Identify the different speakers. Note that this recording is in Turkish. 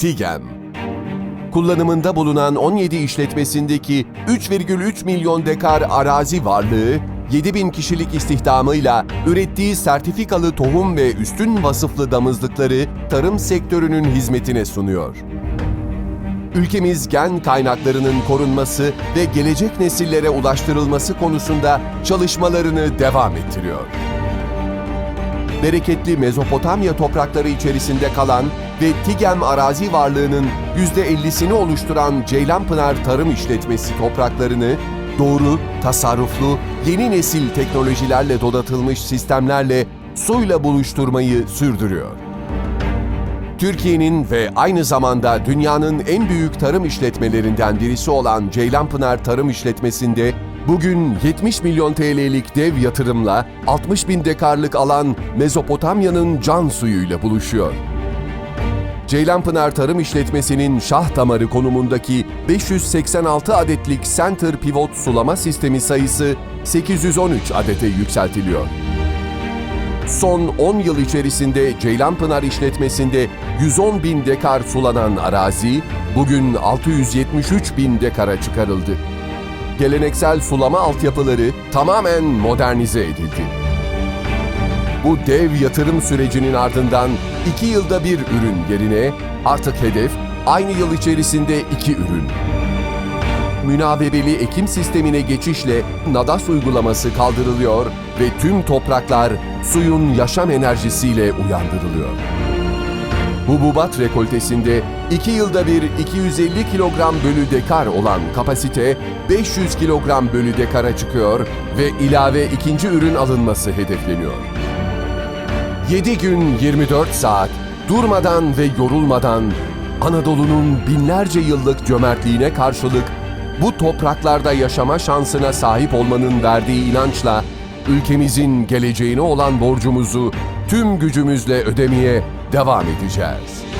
Speaker 1: TİGEM. Kullanımında bulunan 17 işletmesindeki 3,3 milyon dekar arazi varlığı, 7 bin kişilik istihdamıyla ürettiği sertifikalı tohum ve üstün vasıflı damızlıkları tarım sektörünün hizmetine sunuyor. Ülkemiz gen kaynaklarının korunması ve gelecek nesillere ulaştırılması konusunda çalışmalarını devam ettiriyor bereketli Mezopotamya toprakları içerisinde kalan ve TİGEM arazi varlığının %50'sini oluşturan Ceylanpınar Tarım İşletmesi topraklarını doğru, tasarruflu, yeni nesil teknolojilerle donatılmış sistemlerle suyla buluşturmayı sürdürüyor. Türkiye'nin ve aynı zamanda dünyanın en büyük tarım işletmelerinden birisi olan Ceylanpınar Tarım İşletmesi'nde bugün 70 milyon TL'lik dev yatırımla 60 bin dekarlık alan Mezopotamya'nın can suyuyla buluşuyor. Ceylanpınar Tarım İşletmesi'nin şah damarı konumundaki 586 adetlik Center Pivot sulama sistemi sayısı 813 adete yükseltiliyor. Son 10 yıl içerisinde Ceylanpınar işletmesinde 110 bin dekar sulanan arazi bugün 673 bin dekara çıkarıldı. Geleneksel sulama altyapıları tamamen modernize edildi. Bu dev yatırım sürecinin ardından 2 yılda bir ürün yerine artık hedef aynı yıl içerisinde 2 ürün münavebeli ekim sistemine geçişle NADAS uygulaması kaldırılıyor ve tüm topraklar suyun yaşam enerjisiyle uyandırılıyor. Hububat rekoltesinde 2 yılda bir 250 kilogram bölü dekar olan kapasite 500 kilogram bölü dekara çıkıyor ve ilave ikinci ürün alınması hedefleniyor. 7 gün 24 saat durmadan ve yorulmadan Anadolu'nun binlerce yıllık cömertliğine karşılık bu topraklarda yaşama şansına sahip olmanın verdiği inançla ülkemizin geleceğine olan borcumuzu tüm gücümüzle ödemeye devam edeceğiz.